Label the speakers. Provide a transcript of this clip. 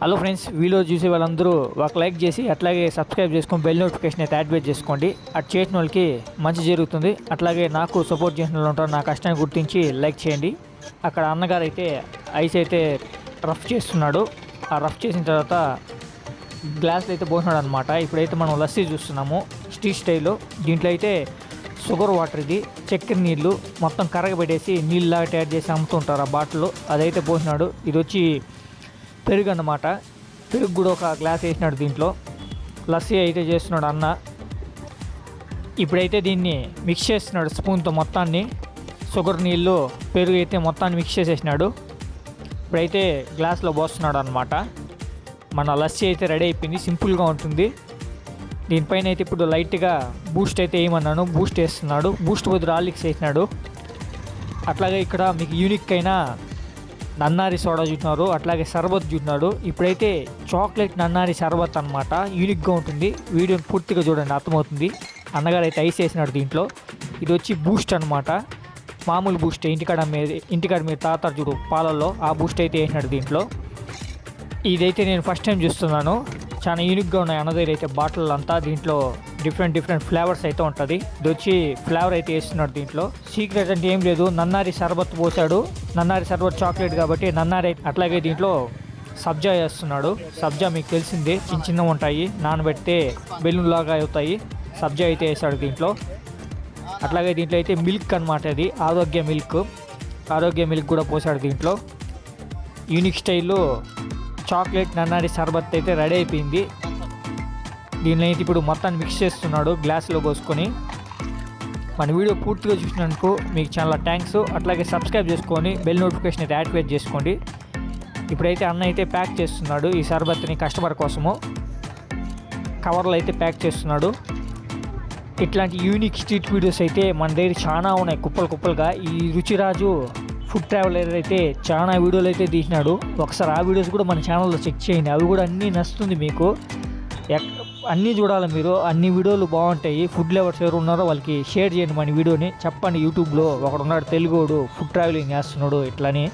Speaker 1: Hello friends video చూసే వాళ్ళందరూ ఒక లైక్ చేసి అట్లాగే సబ్స్క్రైబ్ చేసుకొని బెల్ నోటిఫికేషన్ అయితే యాక్టివేట్ చేసుకోండి. అటు చేసిన వాళ్ళకి మంచి జరుగుతుంది. అట్లాగే నాకు సపోర్ట్ చేసిన వాళ్ళు ఉంటారు నా కష్టాన్ని గుర్తించి లైక్ చేయండి. అక్కడ అన్నగారు అయితే ఐస్ అయితే రఫ్ చేస్తున్నాడు. ఆ రఫ్ చేసిన తర్వాత గ్లాస్లో అయితే పోసినాడు అనమాట ఇప్పుడైతే మనం లస్సీ చూస్తున్నాము స్టీల్ స్టైల్లో దీంట్లో అయితే షుగర్ వాటర్ ఇది చక్కెర నీళ్ళు మొత్తం కరగబెట్టేసి నీళ్ళలాగా తయారు చేసి అమ్ముతుంటారు ఆ బాటిల్ అదైతే పోసినాడు ఇది వచ్చి పెరుగు అన్నమాట పెరుగు కూడా ఒక గ్లాస్ వేసినాడు దీంట్లో. లస్సీ అయితే చేస్తున్నాడు అన్న. ఇప్పుడైతే దీన్ని మిక్స్ చేస్తున్నాడు స్పూన్తో మొత్తాన్ని. షుగర్ నీళ్ళు పెరుగు అయితే మొత్తాన్ని మిక్స్ చేసేసినాడు. ఇప్పుడైతే గ్లాస్లో పోస్తున్నాడు అనమాట మన లస్సీ అయితే రెడీ అయిపోయింది సింపుల్గా ఉంటుంది. దీనిపైన అయితే ఇప్పుడు లైట్గా బూస్ట్ అయితే వేయమన్నాను. బూస్ట్ వేస్తున్నాడు. బూస్ట్ బదులు ఆలిక్స్ వేసినాడు. అట్లాగే ఇక్కడ మీకు యూనిక్ అయిన నన్నారి సోడా చూసినారు అట్లాగే షర్బత్ చూస్తున్నాడు ఇప్పుడైతే చాక్లెట్ నన్నారి షర్బత్ అనమాట యూనిక్గా ఉంటుంది. వీడియోని పూర్తిగా చూడండి అర్థమవుతుంది. అన్నగారు అయితే ఐస్ వేసినాడు దీంట్లో. ఇది వచ్చి బూస్ట్ అనమాట మామూలు బూస్ట్ ఇంటికాడ మీద ఇంటికాడ మీరు తాతారు చూడు పాలల్లో ఆ బూస్ట్ అయితే వేసినాడు దీంట్లో. ఇదైతే నేను ఫస్ట్ టైం చూస్తున్నాను. చాలా యూనిక్గా ఉన్నాయి అన్నదైతే అయితే బాటిల్ అంతా దీంట్లో డిఫరెంట్ డిఫరెంట్ ఫ్లేవర్స్ అయితే ఉంటుంది. ఇది వచ్చి ఫ్లేవర్ అయితే వేస్తున్నాడు దీంట్లో. సీక్రెట్ అంటే ఏం లేదు. నన్నారి షర్బత్ పోసాడు. నన్నారి షర్బత్ చాక్లెట్ కాబట్టి నన్నారి అయితే- అట్లాగే దీంట్లో సబ్జా వేస్తున్నాడు. సబ్జా మీకు తెలిసిందే. చిన్న చిన్నవి ఉంటాయి. నానబెడితే బెలూన్ లాగా అవుతాయి. సబ్జా అయితే వేసాడు దీంట్లో. అట్లాగే దీంట్లో అయితే మిల్క్ అనమాట ఇది ఆరోగ్య మిల్క్ ఆరోగ్య మిల్క్ కూడా పోసాడు దీంట్లో. యూనిక్ స్టైల్లో చాక్లెట్ నన్నారి షర్బత్ అయితే రెడీ అయిపోయింది. దీనిలో అయితే ఇప్పుడు మొత్తాన్ని మిక్స్ చేస్తున్నాడు గ్లాస్లో పోసుకొని. మన వీడియో పూర్తిగా చూసినందుకు మీకు చాలా థ్యాంక్స్ అట్లాగే సబ్స్క్రైబ్ చేసుకొని బెల్ నోటిఫికేషన్ అయితే యాక్టివేట్ చేసుకోండి. ఇప్పుడైతే అన్న అయితే ప్యాక్ చేస్తున్నాడు ఈ షర్బత్ని కస్టమర్ కోసము. కవర్లు అయితే ప్యాక్ చేస్తున్నాడు. ఇట్లాంటి యూనిక్ స్ట్రీట్ వీడియోస్ అయితే మన దగ్గర చాలా ఉన్నాయి కుప్పలు కుప్పలుగా. ఈ రుచిరాజు ఫుడ్ ట్రావెలర్ అయితే చాలా వీడియోలు అయితే తీసినాడు. ఒకసారి ఆ వీడియోస్ కూడా మన ఛానల్లో చెక్ చేయండి అవి కూడా అన్నీ నచ్చుతుంది మీకు. ఎక్ అన్నీ చూడాలి మీరు. అన్ని వీడియోలు బాగుంటాయి. ఫుడ్ లెవర్స్ ఎవరు ఉన్నారో వాళ్ళకి షేర్ చేయండి మన వీడియోని. చెప్పండి యూట్యూబ్లో. ఒకడున్నాడు తెలుగోడు ఫుడ్ ట్రావెలింగ్ చేస్తున్నాడు ఇట్లని.